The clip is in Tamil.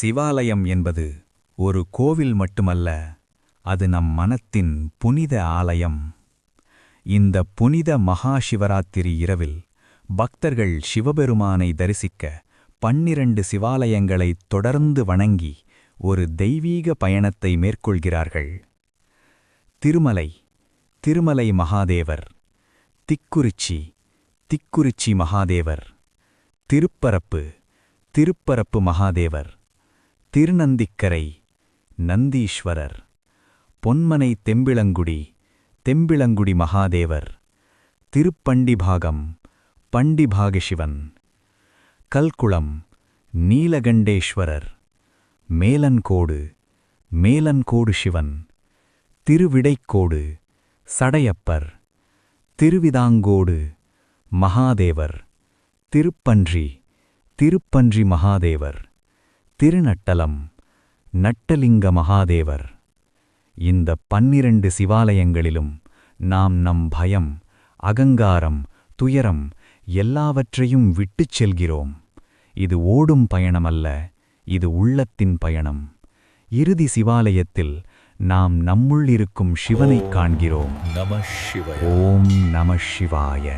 சிவாலயம் என்பது ஒரு கோவில் மட்டுமல்ல அது நம் மனத்தின் புனித ஆலயம். இந்த புனித மகா சிவராத்திரி இரவில் பக்தர்கள் சிவபெருமானை தரிசிக்க பன்னிரண்டு சிவாலயங்களைத் தொடர்ந்து வணங்கி ஒரு தெய்வீக பயணத்தை மேற்கொள்கிறார்கள். திருமலை திருமலை மகாதேவர். திக்குறிச்சி திக்குறிச்சி மகாதேவர். திருப்பரப்பு திருப்பரப்பு மகாதேவர். திருநந்திக்கரை நந்தீஸ்வரர். பொன்மனை தெம்பிளங்குடி தெம்பிளங்குடி மகாதேவர். திருப்பண்டிபாகம் பண்டிபாகசிவன் கல்குளம் நீலகண்டேஸ்வரர். மேலன்கோடு மேலன்கோடு சிவன். திருவிடைக்கோடு சடையப்பர். திருவிதாங்கோடு மகாதேவர். திருப்பன்றி திருப்பன்றி மகாதேவர். திருநட்டலம் நட்டலிங்க மகாதேவர். இந்த பன்னிரண்டு சிவாலயங்களிலும் நாம் நம் பயம் அகங்காரம் துயரம் எல்லாவற்றையும் விட்டுச் செல்கிறோம். இது ஓடும் பயணமல்ல இது உள்ளத்தின் பயணம். இறுதி சிவாலயத்தில் நாம் நம்முள் இருக்கும் சிவனைக் காண்கிறோம். நம ஓம் நம சிவாய.